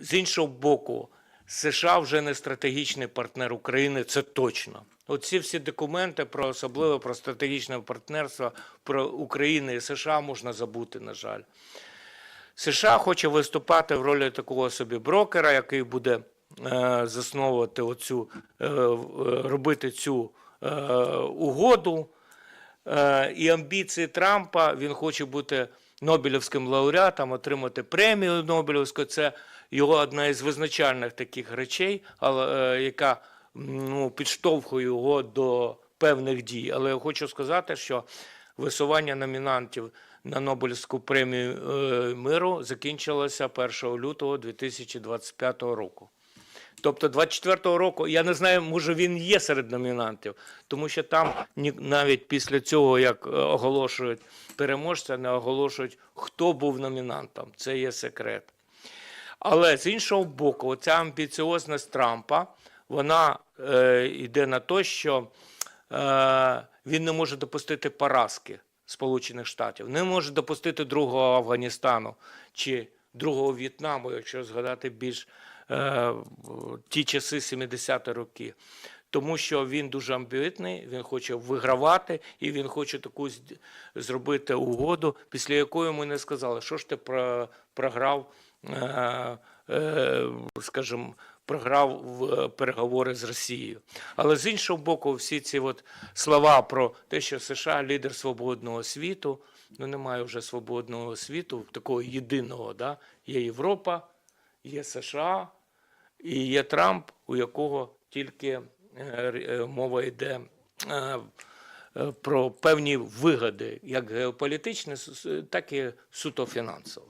З іншого боку, США вже не стратегічний партнер України, це точно. Оці всі документи про особливо про стратегічне партнерство про Україну і США можна забути, на жаль. США хоче виступати в ролі такого собі брокера, який буде е, засновувати оцю, е, робити цю е, угоду. Е, і амбіції Трампа він хоче бути Нобелівським лауреатом, отримати премію Нобелівську. Це його одна із визначальних таких речей, але, е, яка ну, підштовхує його до певних дій. Але я хочу сказати, що висування номінантів на Нобелівську премію е, миру закінчилося 1 лютого 2025 року. Тобто 24-го року, я не знаю, може він є серед номінантів, тому що там навіть після цього, як е, оголошують переможця, не оголошують, хто був номінантом. Це є секрет. Але з іншого боку, оця амбіціозність Трампа, вона е, йде на те, що е, він не може допустити поразки Сполучених Штатів, не може допустити другого Афганістану чи другого В'єтнаму, якщо згадати більш е, ті часи 70-ті роки. Тому що він дуже амбітний, він хоче вигравати, і він хоче таку зробити угоду, після якої йому не сказали, що ж ти про- програв, е, е, скажімо, програв в переговори з Росією. Але з іншого боку, всі ці от слова про те, що США лідер свободного світу, ну немає вже свободного світу, такого єдиного. Да? Є Європа, є США і є Трамп, у якого тільки е, е, мова йде е, про певні вигоди, як геополітичні, так і суто фінансові.